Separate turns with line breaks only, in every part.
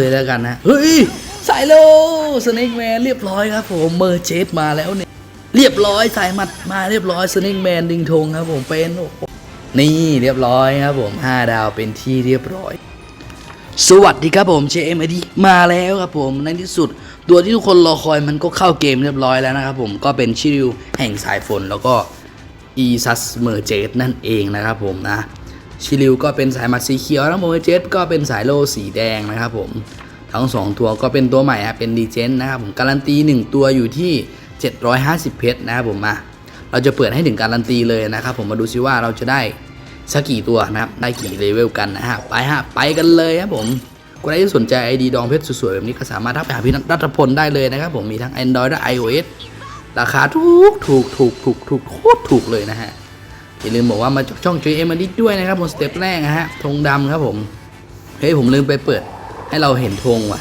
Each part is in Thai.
เลยแล้วกันนะเฮ้ยสายโลสเน็กแมนเรียบร้อยครับผมเมอร์เจสมาแล้วเนี่ยเรียบร้อยสายหมัดมาเรียบร้อยสเน็กแมนดึงธงครับผมเป็นนี่เรียบร้อยครับผม5ดาวเป็นที่เรียบร้อย สวัสดีครับผม JMID มาแล้วครับผมในที่สุด ตัวที่ทุกคนรอคอยมันก็เข้าเกมเรียบร้อยแล้วนะครับผมก็เป็นชิริวแห่งสายฝนแล้วก็อีซัสเมอร์เจสนั่นเองนะครับผมนะ ชิริวก็เป็นสายหมัดสีเขียวแล้วเมอเจสก็เป็นสายโลสีแดงนะครับผม ทั้ง 2 ตัวก็เป็นตัวใหม่ฮะเป็นดีเจนนะครับผมการันตี 1 ตัวอยู่ที่ 750 เพชรนะครับผมมาเราจะเปิดให้ถึงการันตีเลยนะครับผมมาดูซิว่าเราจะได้สักกี่ตัวนะครับได้กี่เลเวลกันนะฮะไปฮะไปกันเลยครับผมใครที่สนใจ ID ดองเพชรสวยๆแบบนี้ก็สามารถทักไปหาพี่รัตพลได้เลยนะครับผมมีทั้ง Android และ iOS ราคาถูกถูกถูกถูกถูกโคตรถูกเลยนะฮะ อย่าลืมบอกว่ามาจากช่อง JM มาดิด้วยนะครับผมสเต็ปแรกนะฮะธงดำครับผม เฮ้ยผมลืมไปเปิดให้เราเห็นธงว่ะ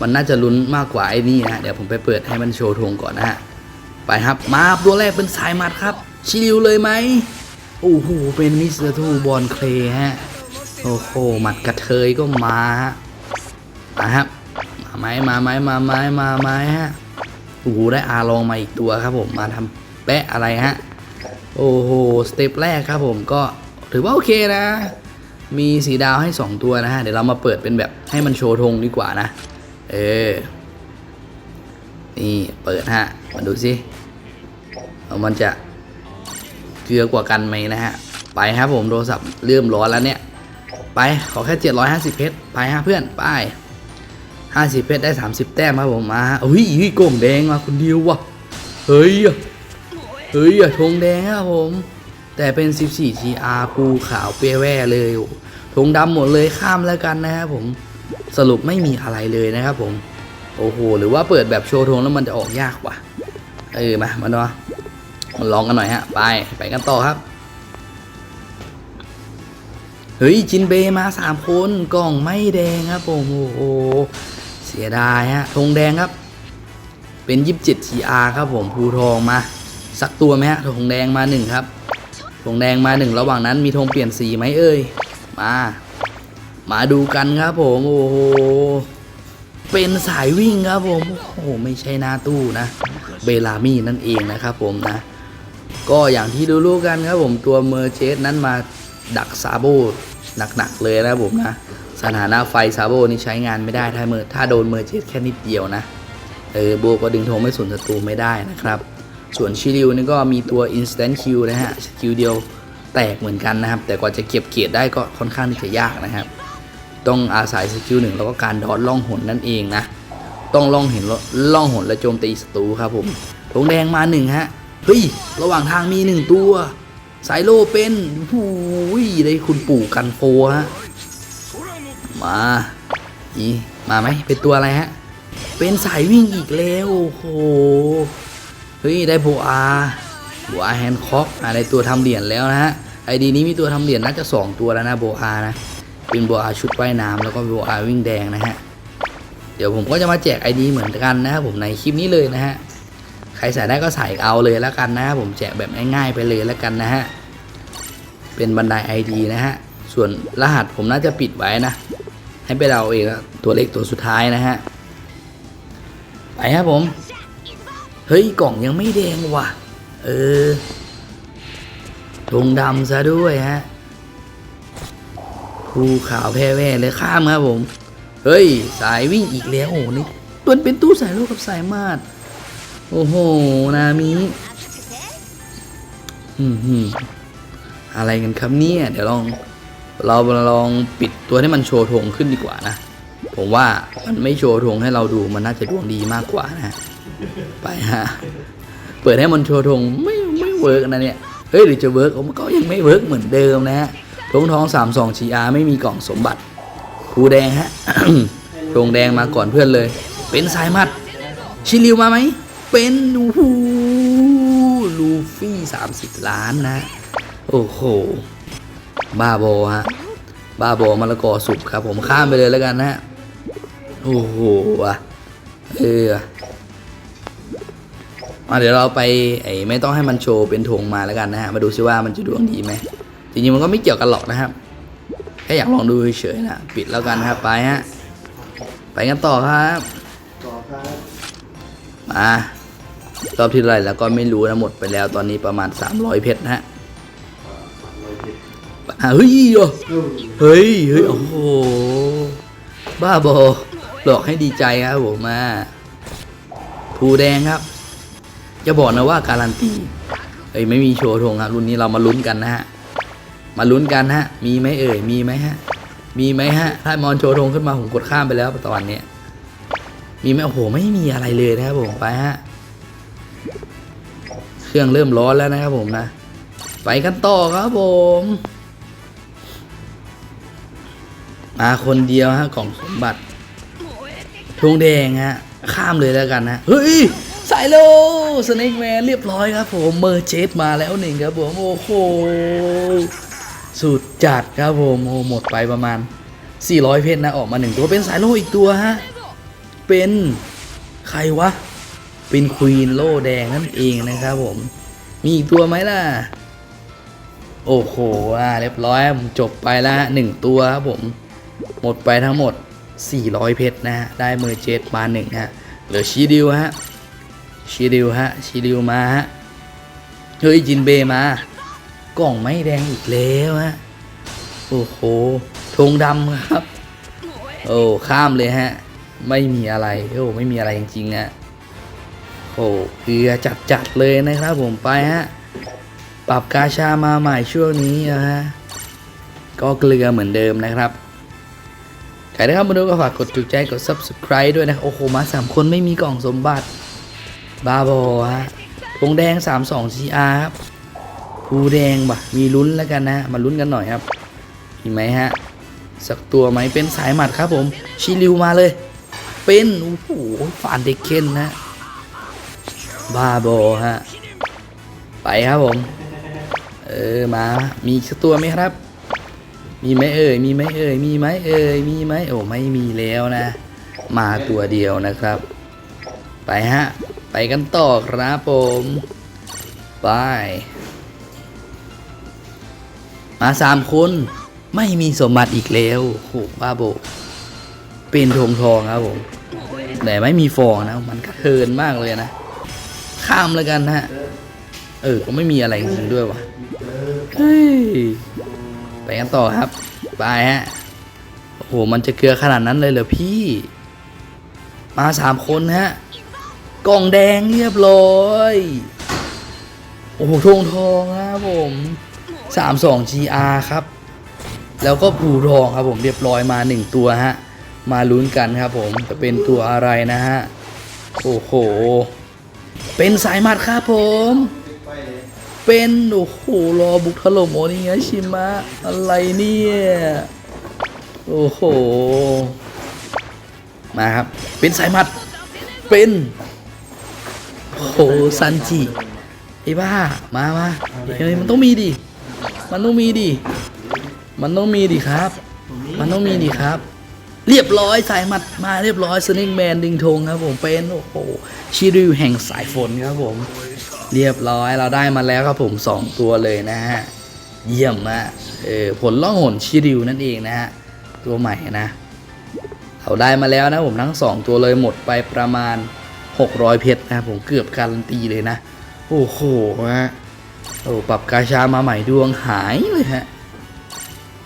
มันน่าจะลุ้นมากกว่าไอ้นี่นะเดี๋ยวผมไปเปิดให้มันโชว์ธงก่อนนะฮะไปครับมาตัวแรกเป็นสายมัดครับ ชิลิวเลยไหมโอ้โหเป็นมิสเตอร์ทูบอลเคลฮะโอ้โหหมัดกระเทยก็มาฮะมาครับมาไหมมาไหมมาไหมมาไหมฮะโอ้โหได้อาลองมาอีกตัวครับผมมาทำแปะอะไรฮะ โอ้โห สเต็ปแรกครับผมก็ถือว่าโอเคนะ มีสีดาวให้ 2 ตัวนะฮะ เดี๋ยวเรามาเปิดเป็นแบบให้มันโชว์ธงดีกว่านะ เออ นี่เปิดฮะ มาดูสิว่ามันจะเกลือกว่ากันไหมนะฮะ ไปครับผมโทรศัพท์เริ่มร้อนแล้วเนี่ย ไปขอแค่ 750 เพชร ไปฮะเพื่อน ไป 50 เพชรได้ 30 แต้มครับผมมาฮะเฮ้ยเฮ้ยโก่งแดงมาคนเดียววะเฮ้ย เฮ้ยอะธงแดงครับผม แต่เป็น 14 TR ภูขาวเปียแว่เลยโอ้ธงดำหมดเลยข้ามแล้วกันนะครับผมสรุปไม่มีอะไรเลยนะครับผม โอ้โห หรือว่าเปิดแบบโชว์ธงแล้วมันจะออกยากว่ะ เออ มามาดูมาลองกันหน่อยฮะ ไป ไปกันต่อครับ เฮ้ย จินเบมาสามคนกล่องไม่แดงครับผม โอ้โห เสียดายฮะธงแดงครับ เป็นยิบเจ็ดทีอาร์ครับผมภูทองมา สักตัวไหมฮะธงแดงมาหนึ่งครับธงแดงมาหนึ่งระหว่างนั้นมีธงเปลี่ยนสีไหมเอ่ยมา มาดูกันครับผมโอ้โหเป็นสายวิ่งครับผมโอ้โหไม่ใช่หน้าตู้นะเบลามี่นั่นเองนะครับผมนะ ก็อย่างที่รู้ๆกันครับผมตัวเมอร์เจสนั้นมาดักซาโบหนักๆเลยนะผมนะสถานะไฟซาโบนี่ใช้งานไม่ได้ถ้าเมอร์ถ้าโดนเมอร์เจสแค่นิดเดียวนะเออโบก็ดึงธงไม่สุนศัตรูไม่ได้นะครับ ส่วนชิริวนี่ก็มีตัว instant Q นะฮะสกิลเดียวแตกเหมือนกันนะครับ แต่กว่าจะเก็บเกียรติได้ก็ค่อนข้างที่จะยากนะครับ ต้องอาศัยสกิลหนึ่งแล้วก็การดอดล่องหนนั่นเองนะ ต้องล่องเห็นล่องหนและโจมตีศัตรูครับผมธงแดงมาหนึ่งฮะ เฮ้ย ระหว่างทางมีหนึ่งตัว สายโลเป็นหูยได้คุณปู่กันโฟฮะ มาอีมาไหมเป็นตัวอะไรฮะ เป็นสายวิ่งอีกแล้วโอ้โห ฮ้ยได้โบอาโบอาแฮนด์ค็อกอะไรตัวทำเหรียญแล้วนะฮะไอดีนี้มีตัวทำเหรียญน่าจะ 2 ตัวแล้วนะโบอานะเป็นโบอาชุดว่ายน้ำแล้วก็โบอาวิ่งแดงนะฮะเดี๋ยวผมก็จะมาแจกไอดีเหมือนกันนะครับผมในคลิปนี้เลยนะฮะใครใส่ได้ก็ใส่เอาเลยแล้วกันนะครับผมแจกแบบง่ายๆไปเลยแล้วกันนะฮะเป็นบันไดไอดีนะฮะส่วนรหัสผมน่าจะปิดไว้นะ ให้ไปเราเองอะตัวเลขตัวสุดท้ายนะฮะไปครับผม เฮ้ยกล่องยังไม่แดงว่ะ เออธงดำซะด้วยฮะภูขาวแพร่แว่เลยข้ามครับผม เฮ้ย สายวิ่งอีกแล้วโอ้โหนี่ตัวเป็นตู้สายโลกกับสายมาดโอ้โห นามิอืมหืมอะไรกันครับเนี่ย เดี๋ยวลอง เราลองปิดตัวที่มันโชว์ธงขึ้นดีกว่านะ ผมว่ามันไม่โชว์ธงให้เราดูมันน่าจะดวงดีมากกว่านะ ไปฮะ เปิดให้มันโชว์ธงไม่ไม่เวิร์กนะเนี่ย เฮ้ยหรือจะเวิร์กมันก็ยังไม่เวิร์กเหมือนเดิมนะฮะธงทองสามสองชีอาไม่มีกล่องสมบัติภูแดงฮะธงแดงมาก่อนเพื่อนเลย เป็นสายมัด ชิลิวมาไหม เป็นโอ้โหลูฟี่สามสิบล้านนะ โอ้โห บ้าโบฮะ บ้าโบมะละกอสุกครับ ผมข้ามไปเลยแล้วกันนะฮะโอ้โหว่ะเออ มาเดี๋ยวเราไปไอ้ไม่ต้องให้มันโชว์เป็นธงมาแล้วกันนะฮะมาดูซิว่ามันจะดวงดีไหมจริงๆมันก็ไม่เกี่ยวกันหรอกนะครับแค่อยากลองดูเฉยๆนะปิดแล้วกันครับไปฮะไปกันต่อครับ
ต่อครับ
มารอบที่ไรแล้วก็ไม่รู้นะหมดไปแล้วตอนนี้ประมาณ 300 เพชรนะฮะ
ร้อยเจ็ด
อะเฮ้ยโอ้
เฮ้ย
เฮ้ยเฮ้ยโอ้โหบ้าบอหลอกให้ดีใจครับผมมาภูแดงครับ จะบอกนะว่าการันตีเอ้ยไม่มีโชว์ธงครับรุ่นนี้เรามาลุ้นกันนะฮะมาลุ้นกันฮะ มีไหมเอ่ยมีไหมฮะ มีไหมฮะ ถ้ามอนโชว์ธงขึ้นมาผมกดข้ามไปแล้วตอนนี้มีไหมโอ้โหไม่มีอะไรเลยนะครับผมไปฮะเครื่องเริ่มร้อนแล้วนะครับผมนะไปกันต่อครับผมมาคนเดียวฮะกล่องสมบัติทงแดงฮะ ข้ามเลยแล้วกันนะเฮ้ย สายโลสเน็กแมนเรียบร้อยครับผมเมอร์เจสมาแล้วหนึ่งครับผมโอ้โหสุดจัดครับผมโอ้หมดไปประมาณ 400 เพชรนะออกมาหนึ่งตัวเป็นสายโลอีกตัวฮะเป็นใครวะ เป็นควีนโลแดงนั่นเองนะครับผม มีอีกตัวไหมล่ะ โอ้โหอ่าเรียบร้อยผมจบไปละหนึ่งตัวครับผม หมดไปทั้งหมด 400 เพชรนะฮะได้เมอร์เจสมาหนึ่งฮะเหลือชีดิวฮะ ชีดิวฮะชีดิวมาฮะเฮ้ยจินเบมากล่องไม่แดงอีกแล้วฮะโอ้โหธงดำครับ โอ้ข้ามเลยฮะ ไม่มีอะไรโอ้ไม่มีอะไรจริงๆอะโอ้เกลือจัดๆเลยนะครับผมไปฮะปรับกาชามาใหม่ช่วงนี้นะฮะก็เกลือเหมือนเดิมนะครับใครได้เข้ามาดูก็ฝากกดถูกใจกด subscribe ด้วยนะโอ้โหมาสามคนไม่มีกล่องสมบัติ บาบอฮะธงแดง 32 CR ครับภูแดงบ่ะมีลุ้นแล้วกันนะมาลุ้นกันหน่อยครับมีไหมฮะ สักตัวไหมเป็นสายหมัดครับผม ชิลิวมาเลย เป็นโอ้โหฟานเด็กเคนนะบาบอฮะ ไปครับผม เออมา มีสักตัวไหมครับ มีไหมเอ่ย มีไหมเอ่ย มีไหมเอ่ย มีไหมโอ้ไม่มีแล้วนะ มาตัวเดียวนะครับ ไปฮะ ไปกันต่อครับผมไปมาสามคนไม่มีสมบัติอีกแล้วโหบ้าโบเป็นทงทองครับผมแต่ไม่มีฟองนะ มันกระเทินมากเลยนะ ข้ามแล้วกันฮะ เออ ก็ไม่มีอะไรจริงด้วยวะเฮ้ยไปกันต่อครับไปฮะโอ้โหมันจะเกลือขนาดนั้นเลยเหรอพี่ มาสามคนฮะ กล่องแดงเรียบร้อย โอ้โหทงทองครับผมสามสอง GR ครับ แล้วก็ผูทองครับผมเรียบร้อยมาหนึ่งตัวฮะ มาลุ้นกันครับผมจะเป็นตัวอะไรนะฮะ โอ้โห เป็นสายมัดครับผม
เป็
น โอ้โห รอบุกถล่มโอนิงชิมะ อะไรเนี่ย โอ้โห มาครับ เป็นสายมัด เป็น โหซันจิไอ้บ้ามามาเฮ้ยมันต้องมีดิ มันต้องมีดิ มันต้องมีดิครับ มันต้องมีดิครับ เรียบร้อยสายหมัดมาเรียบร้อยสนิงแมนดิงทงครับผมเป็นโอ้โหชิริวแห่งสายฝนครับผม เรียบร้อยเราได้มาแล้วครับผมสองตัวเลยนะฮะเยี่ยมมากเออผลล่องหนชิริวนั่นเองนะฮะตัวใหม่นะเราได้มาแล้วนะผมทั้งสองตัวเลยหมดไปประมาณ 600 เพชรนะครับผมเกือบการันตีเลยนะ โอ้โหฮะโอ้ปรับกาชามาใหม่ดวงหายเลยฮะ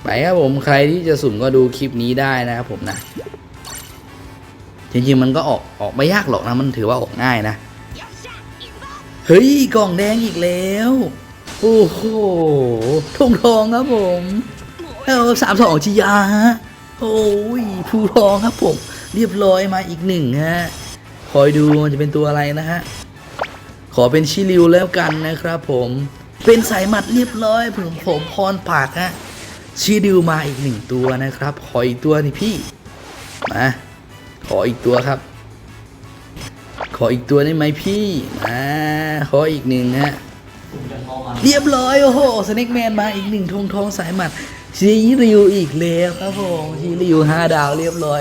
ไปครับผมใครที่จะสุ่มก็ดูคลิปนี้ได้นะครับผมนะ จริงๆมันก็ออกออกไม่ยากหรอกนะมันถือว่าออกง่ายนะ เฮ้ยกล่องแดงอีกแล้ว โอ้โหทงทองครับผมเออสามสองจียาฮะโอ้ยภูทองครับผม เรียบร้อยมาอีกหนึ่งฮะ คอยดูมันจะเป็นตัวอะไรนะฮะ ขอเป็นชิลิวแล้วกันนะครับผมเป็นสายหมัดเรียบร้อยผมผมพรปากฮะชิลิวมาอีกหนึ่งตัวนะครับ ขออีกตัวนี่พี่มาขออีกตัวครับ ขออีกตัวได้ไหมพี่มาขออีกหนึ่งฮะเรียบร้อยโอ้โหสเน็กแมนมาอีกหนึ่งทงทองสายหมัดชีริวอีกแล้วครับผมชีริวห้าดาวเรียบร้อย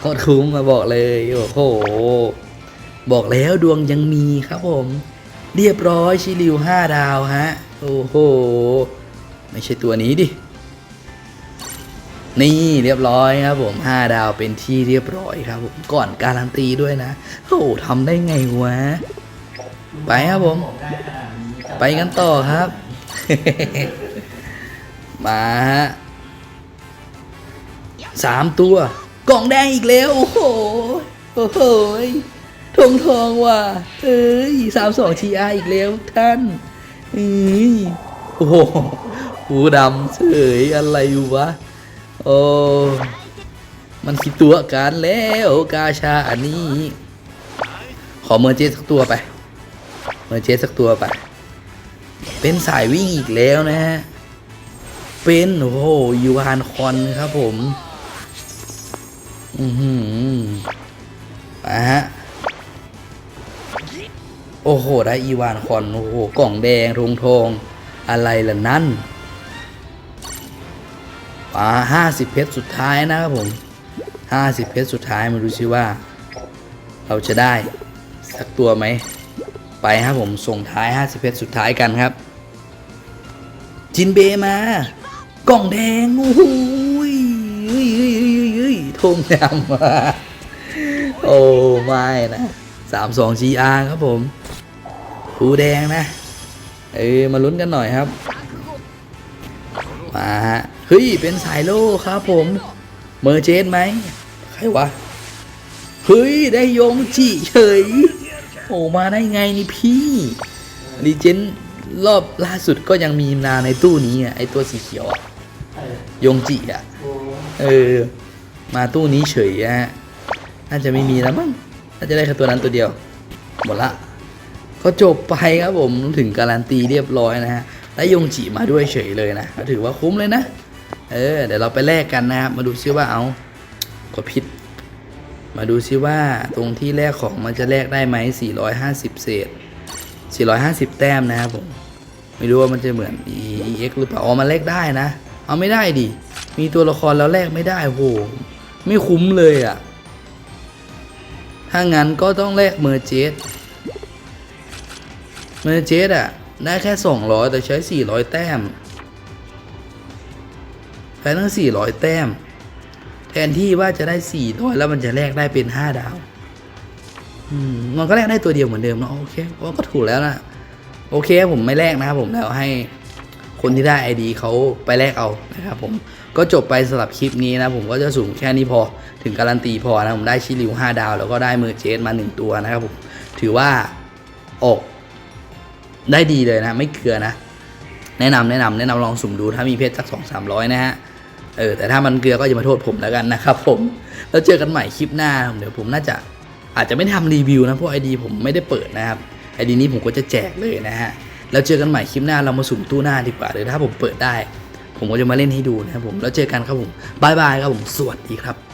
โคตรคุ้มมาบอกเลยโอ้โห บอกแล้วดวงยังมีครับผม เรียบร้อยชิริวห้าดาวฮะ โอ้โห ไม่ใช่ตัวนี้ดิ นี่เรียบร้อยครับผมห้าดาวเป็นที่เรียบร้อยครับผมก่อนการันตีด้วยนะโอ้โหทำได้ไงวะ ไปครับผม ไปกันต่อครับ มาฮะสามตัว กล่องแดงอีกแล้ว โอ้โห โอ้โหยทองทองว่ะ เอ้ยสามสองทีอาอีกแล้วท่านอือโอ้โหหูดำเฉยอะไรอยู่วะ โอ้ มันคิดตัวกันแล้วกาชาอันนี้ ขอเมอร์เจสักตัวไป เมอร์เจสักตัวไป เป็นสายวิ่งอีกแล้วนะฮะ เป็น โอ้โหยูฮานคอนครับผม อือหือมาฮะ โอ้โห ได้อีวานคอน โอ้โห กล่องแดงทงทอง อะไรล่ะนั่นป่าห้าสิบเพชรสุดท้ายนะครับผมห้าสิบเพชรสุดท้ายมาดูซิว่า เราจะได้ สักตัวไหม ไปครับผม ส่งท้าย50เพชรสุดท้ายกันครับ จินเบมา กล่องแดง โอ้โห ทุ่งดำมโอ้ไม่นะสามสอง GR ครับผมผูแดงนะ เออมาลุ้นกันหน่อยครับ มาฮะเฮ้ย เป็นสายโล่ครับผม เมอร์เจนไหมใครวะ เฮ้ย ได้ยงจิเฉยโอ้มาได้ไงนี่พี่รีเจนรอบล่าสุดก็ยังมีนาในตู้นี้อะไอตัวสีเขียวอะยงจิอะ เออ มาตู้นี้เฉยฮะน่าจะไม่มีแล้วมั้งน่าจะได้แค่ตัวนั้นตัวเดียว หมดละ ก็จบไปครับผมถึงการันตีเรียบร้อยนะฮะได้ยงจิมาด้วยเฉยเลยนะก็ถือว่าคุ้มเลยนะ เออ เดี๋ยวเราไปแลกกันนะครับ มาดูซิว่าเอากดผิด มาดูซิว่าตรงที่แลกของมันจะแลกได้ไหม450 เศษ 450 แต้มนะครับผม ไม่รู้ว่ามันจะเหมือน EX หรือเปล่า อ๋อ มันแลกได้นะ เอาไม่ได้ดิ มีตัวละครแล้วแลกไม่ได้โห ไม่คุ้มเลยอะ่ะ ถ้างั้นก็ต้องแลกเมอร์เจสเมอร์เจสอะ ได้แค่ 200 แต่ใช้ 400 แต้มใช้ตั้ง 400 แต้ม แทนที่ว่าจะได้ 400 แล้วมันจะแลกได้เป็น 5 ดาวมันก็แลกได้ตัวเดียวเหมือนเดิมเนาะโอเคก็ถูกแล้วนะโอเคผมไม่แลกนะครับผมแล้วให้คนที่ได้ ID เขาไปแลกเอานะครับผม ก็จบไปสำหรับคลิปนี้นะผมก็จะสูงแค่นี้พอถึงการันตีพอนะผมได้ชิลิว 5 ดาว แล้วก็ได้มือเจสมา 1 ตัวนะครับผมถือว่าออกได้ดีเลยนะ ไม่เกลือนะ แนะนำแนะนำแนะนำลองสุ่มดูถ้ามีเพชรสักสองสามร้อยนะฮะเออแต่ถ้ามันเกลือก็อย่ามาโทษผมแล้วกันนะครับผมแล้วเจอกันใหม่คลิปหน้าเดี๋ยวผมน่าจะอาจจะไม่ทำรีวิวนะเพราะไอดีผมไม่ได้เปิดนะครับไอดีนี้ผมก็จะแจกเลยนะฮะแล้วเจอกันใหม่คลิปหน้าเรามาสุ่มตู้หน้าดีกว่าหรือถ้าผมเปิดได้ ผมก็จะมาเล่นให้ดูนะครับผมแล้วเจอกันครับผมบายบายครับผมสวัสดีครับ